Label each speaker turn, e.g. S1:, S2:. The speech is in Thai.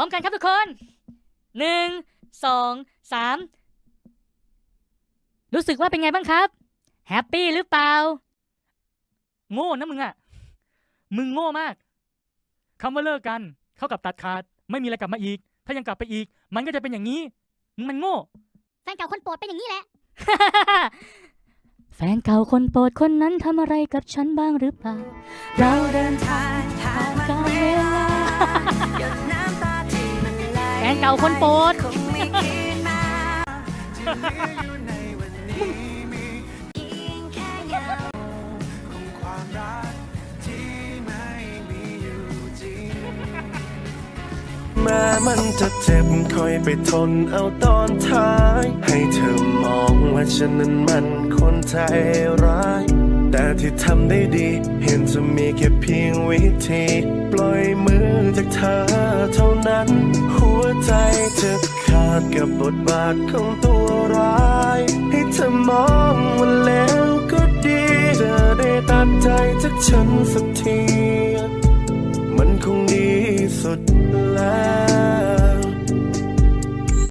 S1: พร้อมกันครับทุกคนหนึ่งสองสามรู้สึกว่าเป็นไงบ้างครับแฮปปี้หรือเปล่า
S2: โง่นะมึงอะมึงโง่มากคำว่าเลิกกัน เข้ากับตัดขาด ไม่มีอะไรกลับมาอีก ถ้ายังกลับไปอีก มันก็จะเป็นอย่างนี้ มึงมันโง่
S3: แฟนเก่าคนโปรดเป็นอย่างนี้แหละ
S1: แฟนเก่าคนโปรดคนนั้นทำอะไรกับฉันบ้างหรือเปล่า เราเดินาคนโปด
S4: แม้มันจะเจ็บคอยไปทนเอาตอนท้าย ให้เธอมองว่าฉันนั้นมันคนใจร้าย แต่ที่ทำได้ดี เห็นจะมีแค่เพียงวิธี ปล่อยมือจากเธอเท่านั้น ใจเธอขาดกับบทบาทของตัวร้าย ให้เธอมองวันแล้วก็ดีจะได้ตัดใจจากฉันสักที มันคงดีสุดแล้ว